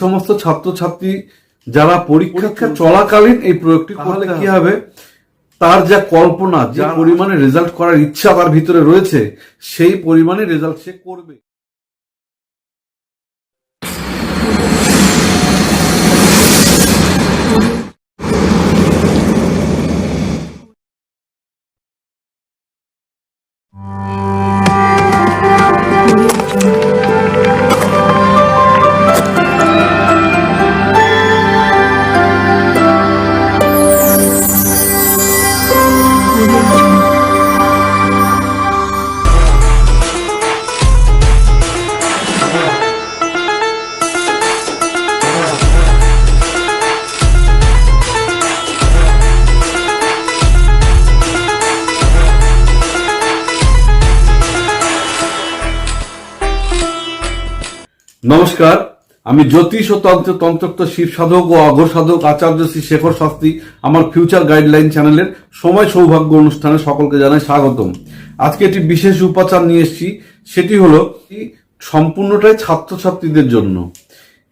সমস্ত ছাত্রছাত্রী যারা পরীক্ষা চলাকালীন এই প্রয়োগটি করলে কি হবে? তার যা কল্পনা যা পরিমাণে রেজাল্ট করার ইচ্ছা তার ভিতরে রয়েছে সেই পরিমাণে রেজাল্ট সে করবে। নমস্কার, আমি জ্যোতিষ ও তন্ত্র তন্ত্রক্ত শিব সাধক ও অঘর সাধক আচার্য শ্রী শেখর শাস্ত্রী আমার ফিউচার গাইডলাইন চ্যানেলের সময় সৌভাগ্য অনুষ্ঠানে সকলকে জানাই স্বাগতম। আজকে একটি বিশেষ উপাচার নিয়ে এসেছি, সেটি হলো সম্পূর্ণটাই ছাত্রছাত্রীদের জন্য।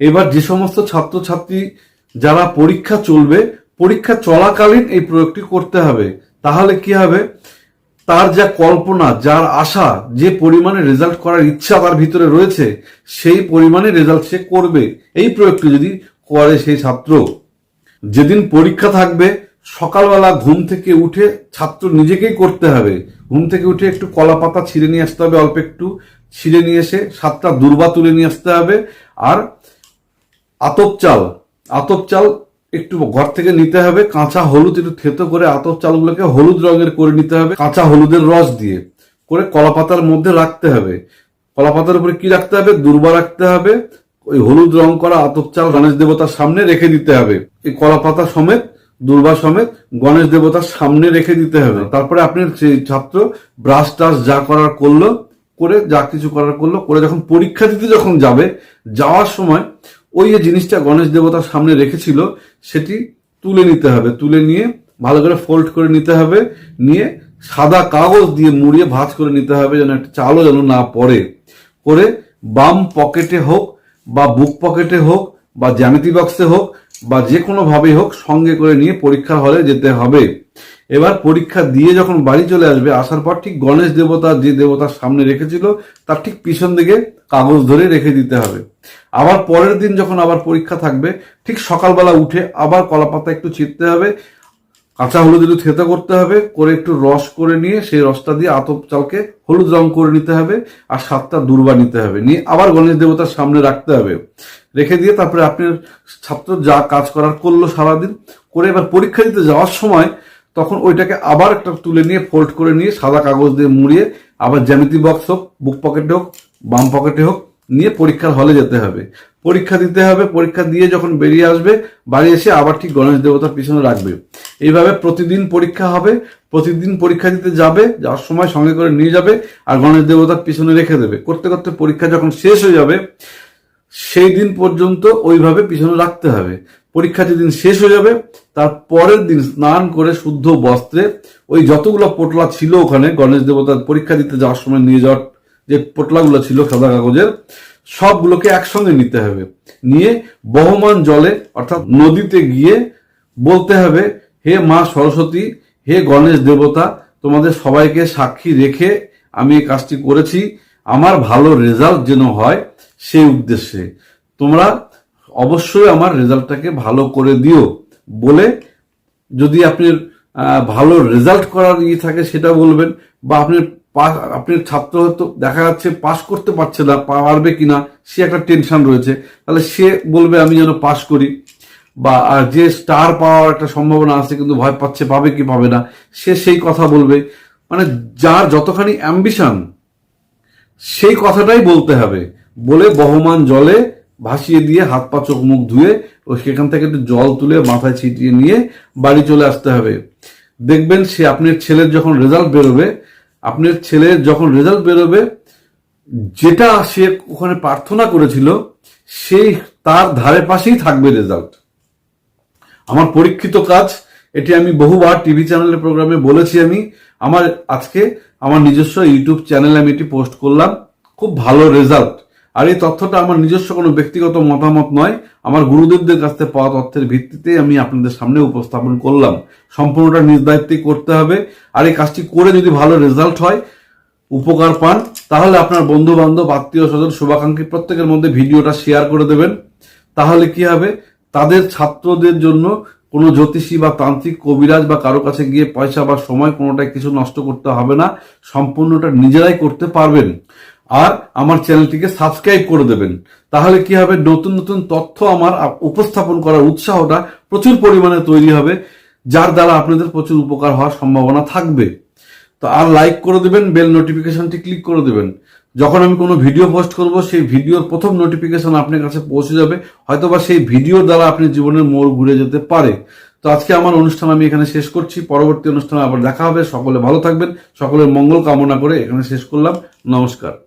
এবার যে সমস্ত ছাত্রছাত্রী যারা পরীক্ষা চলবে, পরীক্ষা চলাকালীন এই প্রয়োগটি করতে হবে। তাহলে কি হবে? তার যা কল্পনা, যার আশা, যে পরিমাণে রেজাল্ট করার ইচ্ছা তার ভিতরে রয়েছে, সেই পরিমাণে রেজাল্ট সে করবে। এই প্রয়োগটি যদি করে সেই ছাত্র, যেদিন পরীক্ষা থাকবে, সকালবেলা ঘুম থেকে উঠে ছাত্র নিজেকেই করতে হবে। ঘুম থেকে উঠে একটু কলা পাতা ছিঁড়ে নিয়ে আসতে হবে, অল্প একটু ছিঁড়ে নিয়ে এসে সাতটা দুর্বা তুলে নিয়ে আসতে হবে। আর আতপ চাল আতপ চাল একটু ঘর থেকে নিতে হবে, কাঁচা হলুদ একটু থেতো করে আতপ চালগুলোকে হলুদ রঙের করে নিতে হবে, কাঁচা হলুদের রস দিয়ে করে কলাপাতার মধ্যে রাখতে হবে। কলাপাতার উপরে কি রাখতে হবে? দুর্বা রাখতে হবে, ওই হলুদ রং করা আতপ চাল গণেশ দেবতার সামনে রেখে দিতে হবে। এই কলাপাতা সমেত, দুর্বা সমেত গণেশ দেবতার সামনে রেখে দিতে হবে। তারপরে আপনি সেই ছাত্র ব্রাশ টাশ যা করার করল, করে যা কিছু করার করল, করে যখন পরীক্ষা দিতে যখন যাবে, যাওয়ার সময় ওই যে জিনিসটা গণেশ দেবতার সামনে রেখেছিল, সেটি তুলে নিতে হবে। তুলে নিয়ে ভালো করে ফোল্ড করে নিতে হবে, নিয়ে সাদা কাগজ দিয়ে মুড়িয়ে ভাঁজ করে নিতে হবে যেন একটা চালও যেন না পড়ে। করে বাম পকেটে হোক বা বুক পকেটে হোক বা জ্যামিতি বক্সে হোক বা যে কোনোভাবেই হোক সঙ্গে করে নিয়ে পরীক্ষা হলে যেতে হবে। এবার পরীক্ষা দিয়ে যখন বাড়ি চলে আসবে, আসার পর ঠিক গণেশ দেবতা যে দেবতার সামনে রেখেছিল, তার ঠিক পিছন দিকে কাগজ ধরে রেখে দিতে হবে। আবার পরের দিন যখন আবার পরীক্ষা থাকবে, ঠিক সকালবেলা উঠে আবার কলাপাতা একটু ছিঁড়তে হবে, কাঁচা হলুদ একটু থেতো করতে হবে, করে একটু রস করে নিয়ে সেই রসটা দিয়ে আতপ চালকে হলুদ রং করে নিতে হবে আর সাতটা দুর্বা নিতে হবে। নিয়ে আবার গণেশ দেবতার সামনে রাখতে হবে। রেখে দিয়ে তারপরে আপনার ছাত্র যা কাজ করার করল সারাদিন, করে এবার পরীক্ষা দিতে যাওয়ার সময় তখন ওইটাকে আবার একটা তুলে নিয়ে ফোল্ড করে নিয়ে, সাদা কাগজ দিয়ে মুড়িয়ে, আবার জ্যামিতি বক্স হোক বুক পকেটে হোক, বাম পকেটে হোক, নিয়ে পরীক্ষার হলে যেতে হবে। পরীক্ষা দিতে হবে, পরীক্ষা দিয়ে যখন বেরিয়ে আসবে, বাড়ি এসে আবার ঠিক গণেশ দেবতার পিছনে রাখবে। এইভাবে প্রতিদিন পরীক্ষা হবে, প্রতিদিন পরীক্ষা দিতে যাবে, যাওয়ার সময় সঙ্গে করে নিয়ে যাবে, আর গণেশ দেবতার পিছনে রেখে দেবে। করতে করতে পরীক্ষা যখন শেষ হয়ে যাবে সেই দিন পর্যন্ত ওইভাবে পিছনে রাখতে হবে। পরীক্ষা যেদিন শেষ হয়ে যাবে, তার পরের দিন স্নান করে শুদ্ধ বস্ত্রে ওই যতগুলো পোটলা ছিল ওখানে, গণেশ দেবতার পরীক্ষা দিতে যাওয়ার সময় নিয়ে যাওয়ার যে পোটলাগুলো ছিল সাদা কাগজের, সবগুলোকে একসঙ্গে নিতে হবে। নিয়ে বহমান জলে, অর্থাৎ নদীতে গিয়ে বলতে হবে, হে মা সরস্বতী, হে গণেশ দেবতা, তোমাদের সবাইকে সাক্ষী রেখে আমি এই কাজটি করেছি। আমার ভালো রেজাল্ট যেন হয় সেই উদ্দেশ্যে। তোমরা অবশ্যই আমার রেজাল্টটাকে ভালো করে দিও বলে যদি আপনার ভালো রেজাল্ট করার ইয়ে থাকে সেটা বলবেন বা আপনার আপনার ছাত্র হয়তো দেখা যাচ্ছে পাশ করতে পারছে না, পারবে কিনা, সে একটা টেনশন রয়েছে। তাহলে সে বলবে, আমি যেন পাশ করি। বা, আর যে স্টার পাওয়ার একটা সম্ভাবনা আছে কিন্তু ভয় পাচ্ছে, পাবে কি পাবে না, সে সেই কথা বলবে। মানে যার যতখানি অ্যাম্বিশন সেই কথাটাই বলতে হবে। বলে বহমান জলে ভাসিয়ে দিয়ে হাত পা চোখ মুখ ধুয়ে ও সেখান থেকে একটু জল তুলে মাথায় ছিটিয়ে নিয়ে বাড়ি চলে আসতে হবে। দেখবেন সে আপনার ছেলের যখন রেজাল্ট বেরোবে, আপনার ছেলের যখন রেজাল্ট বেরোবে, যেটা সে ওখানে প্রার্থনা করেছিল, সেই তার ধারে পাশেই থাকবে রেজাল্ট আমার পরীক্ষিত কাজ, এটি আমি বহুবার টিভি চ্যানেলের প্রোগ্রামে বলেছি আমি, আমার আজকে আমার নিজস্ব ইউটিউব চ্যানেলে আমি এটি পোস্ট করলাম। খুব ভালো রেজাল্ট। আর এই তথ্যটা আমার নিজস্ব কোনো ব্যক্তিগত মতামত নয়। আমার গুরুদেবদের কাছ থেকে পাওয়া তথ্যের ভিত্তিতে আমি আপনাদের সামনে উপস্থাপন করলাম। সম্পূর্ণটা নিজ দায়িত্বে করতে হবে। আর এই কাজটি করে যদি ভালো রেজাল্ট হয়, উপকার পান, তাহলে আপনার বন্ধু বান্ধব আত্মীয় স্বজন শুভাকাঙ্ক্ষী প্রত্যেকের মধ্যে ভিডিওটা শেয়ার করে দেবেন। তাহলে কি হবে? তাদের ছাত্রদের জন্য কোনো জ্যোতিষী বা তান্ত্রিক, কবিরাজ বা কারও কাছে গিয়ে পয়সা বা সময় কোনোটাই কিছু নষ্ট করতে হবে না, সম্পূর্ণটা নিজেরাই করতে পারবেন। আর আমার চ্যানেলটিকে সাবস্ক্রাইব করে দেবেন। তাহলে কি হবে? নতুন নতুন তথ্য আমার উপস্থাপন করার উৎসাহটা প্রচুর পরিমাণে তৈরি হবে, যার দ্বারা আপনাদের প্রচুর উপকার হওয়ার সম্ভাবনা থাকবে। তো আর লাইক করে দেবেন বেল নোটিফিকেশনটি ক্লিক করে দেবেন। যখন আমি কোনো ভিডিও পোস্ট করব, সেই ভিডিওর প্রথম নোটিফিকেশন আপনার কাছে পৌঁছে যাবে। হয়তোবা সেই ভিডিওর দ্বারা আপনি জীবনের মোড় ঘুরে যেতে পারে। তো আজকে আমার অনুষ্ঠান আমি এখানে শেষ করছি। পরবর্তী অনুষ্ঠানে আবার দেখা হবে। সকলে ভালো থাকবেন। সকলের মঙ্গল কামনা করে এখানে শেষ করলাম। নমস্কার।